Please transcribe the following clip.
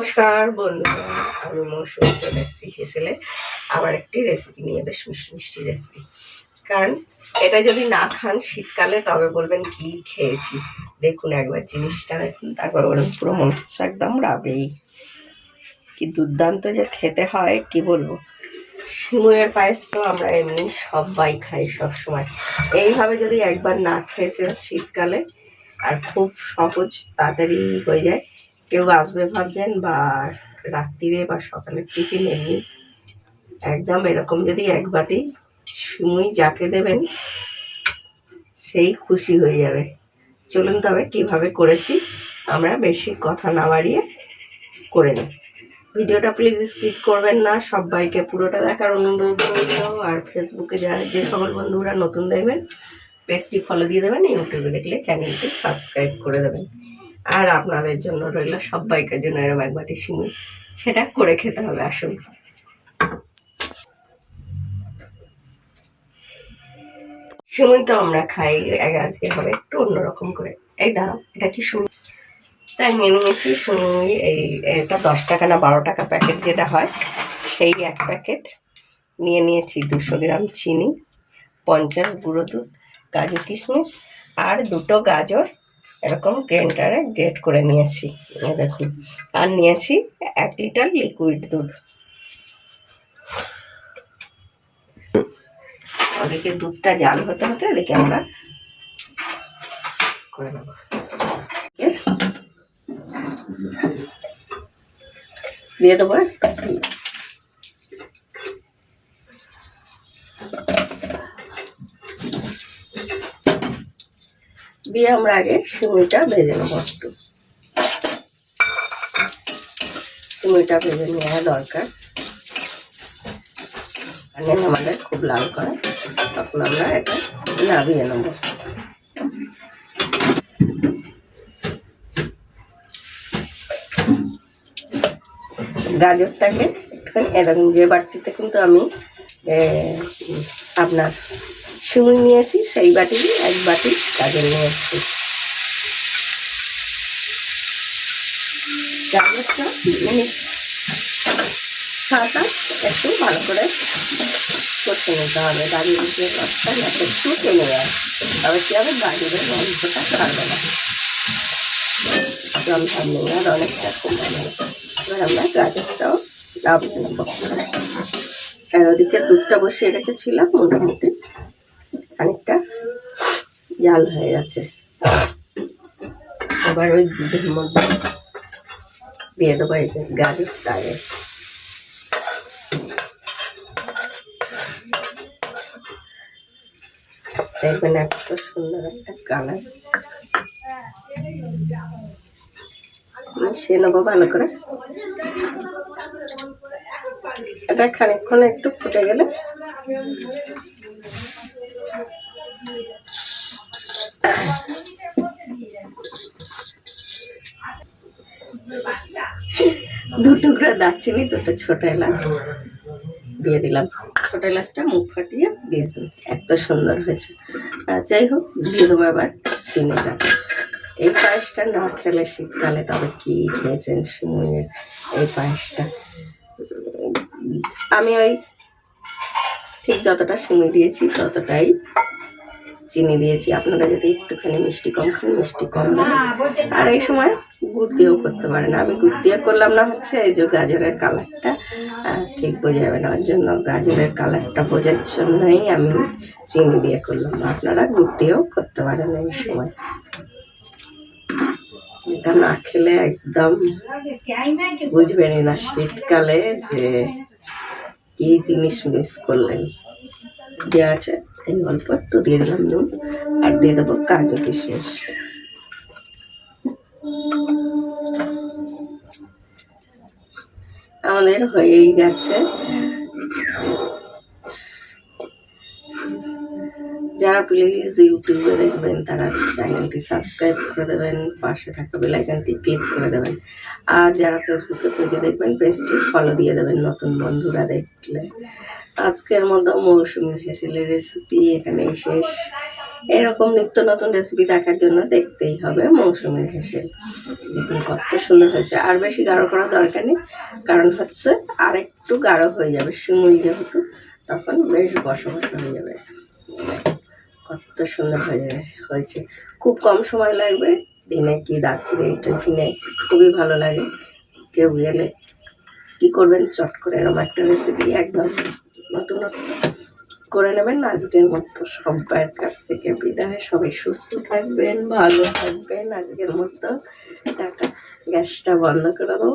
নমস্কার বন্ধুরা আমি মৌসুমি চলে এসেছি হেসেলে। আমার একটি রেসিপি নিয়ে বেশ মিষ্টি মিষ্টি রেসিপি কারণ এটা যদি না খান শীতকালে, তবে বলবেন কি খেয়েছি। দেখুন একবার জিনিসটা, দেখুন, তারপর বলুন, পুরো মনে হচ্ছে একদম রাবেই। কি দুর্দান্ত যে খেতে হয়, কি বলব? শিমুয়ের পায়েস তো আমরা এমনি সবাই খাই সবসময়। এইভাবে যদি একবার না খেয়েছে শীতকালে, আর খুব সহজ, তাড়াতাড়ি হয়ে যায়। কেউ আসবে ভাবছেন বা রাত্রিরে বা সকালের টিফিন এমনি। একদম এরকম যদি এক বাটি সুমুই যাকে দেবেন, সেই খুশি হয়ে যাবে। চলুন তবে কীভাবে করেছি, আমরা বেশি কথা না বাড়িয়ে করে নিই। ভিডিওটা প্লিজ স্কিপ করবেন না, সবাইকে পুরোটা দেখার অনুরোধ রইল। আর ফেসবুকে যারা যে সকল বন্ধুরা নতুন দেখবেন, পেজটি ফলো দিয়ে দেবেন ইউটিউবে দেখলে চ্যানেলটি সাবস্ক্রাইব করে দেবেন। আর আপনাদের জন্য রইল সবাইকার জন্য এরকম এক বাটি সিমুই সেটা করে খেতে হবে, আসুন। সিমুই তো আমরা খাই আজকে হবে একটু অন্যরকম করে। এই দাঁড়াও, এটা কি সিমুই তাই নিয়ে নিয়েছি সিমুই এই, এটা দশ টাকা না বারো টাকা প্যাকেট যেটা হয়, সেই এক প্যাকেট। নিয়ে নিয়েছি দুশো গ্রাম চিনি, পঞ্চাশ গুঁড়ো দুধ, কাজু কিশমিশ, আর দুটো গাজর এরকম গ্রেন্ডারে গ্রেট করে নিয়েছি। দেখুন, আর নিয়েছি এক লিটার লিকুইড দুধ। ওদিকে দুধটা জাল হতে হতে এদিকে আমরা করে নেব। দিয়ে দেবো দিয়ে আমরা আগে সিমুইটা ভেজে নেব একটু। সিমুইটা ভেজে নেওয়া দরকার। আমাদের খুব লাল করে, তখন আমরা এটা নামিয়ে নেব। গাজরটাকে এরকম যে বাটিতে কিন্তু আমি আপনার সিমুই নিয়েছি, সেই বাটিরই এক বাটি গাজর নিয়েছি। গাজরটা মিনিট ছাটা একটু ভালো করে কষে নিতে হবে। গাজরের যে রসটা একটু টেনে যায় তবে কি হবে? গাজরের গন্ধটা ছাড়বে না। জল নেই আর অনেকটা কমে এবার আমরা গাজরটাও লাভিয়ে নেব। আর ওদিকে দুধটা বসিয়ে রেখেছিলাম মোটামুটি খানিকটা জাল হয়ে গেছে। এবার ওই দুধের মধ্যে দিয়ে দেবো এই গাজরটা আগে দেখবেন এত সুন্দর একটা কালার। মিশিয়ে নেব ভালো করে। এটা খানিকক্ষণ একটু ফুটে গেলে দু টুকরা দারচিনি, দুটো ছোট এলাচ দিয়ে দিলাম। ছোট এলাচটা মুখ ফাটিয়ে দিয়ে দিলাম। এত সুন্দর হয়েছে। আর যাই হোক দিয়ে দেবো এবার চিনিটা এই পায়েসটা না খেলে শীতকালে তবে কি খেয়েছেন সময়ের এই পায়েসটা? আমি ওই ঠিক যতটা সিমুই দিয়েছি, ততটাই চিনি দিয়েছি। আপনারা যদি একটুখানি মিষ্টি কম খান, মিষ্টি কম দেবেন আর এই সময় গুড় দিয়েও করতে পারেন আমি গুড় দিয়ে করলাম না হচ্ছে, এই যে গাজরের কালারটা ঠিক বোঝা যাবে না ওর জন্য। গাজরের কালারটা বোঝার জন্যই আমি চিনি দিয়ে করলাম। না আপনারা গুড় দিয়েও করতে পারেন এই সময়। এটা না খেলে একদম বুঝবেনই না শীতকালে যে কি জিনিস মিস করলেন। যে আছে, এই অল্প একটু দিয়ে দিলাম নুন আর দিয়ে দেবো কাজু কিশমিশ আমাদের হয়েই গেছে। যারা প্লিজ ইউটিউবে দেখবেন, তারা চ্যানেলটি সাবস্ক্রাইব করে দেবেন, পাশে থাকা বেলাইকানটি ক্লিক করে দেবেন। আর যারা ফেসবুকে পেজে দেখবেন পেজটি ফলো দিয়ে দেবেন নতুন বন্ধুরা দেখলে। আজকের মতো মৌসুমি হেসেলের রেসিপি এখানেই শেষ। এরকম নিত্য নতুন রেসিপি দেখার জন্য দেখতেই হবে মৌসুমের হেসেল দেখুন কত সুন্দর হয়েছে। আর বেশি গাঢ় করা দরকার নেই, কারণ হচ্ছে আর একটু গাঢ় হয়ে যাবে শিমুই যেহেতু, তখন বেশ বসা বসা হয়ে যাবে। কত সুন্দর হয়ে যাবে, হয়েছে। খুব কম সময় লাগবে, দিনে কি রাত্রে টিফিনে খুবই ভালো লাগে। কেউ গেলে কি করবেন? চট করে এরকম একটা রেসিপি একদম নতুন নতুন করে নেবেন। আজকের মতো সবার কাছ থেকে বিদায়। সবাই সুস্থ থাকবেন, ভালো থাকবেন। আজকের মতো টাটা। গ্যাসটা বন্ধ করে দেবো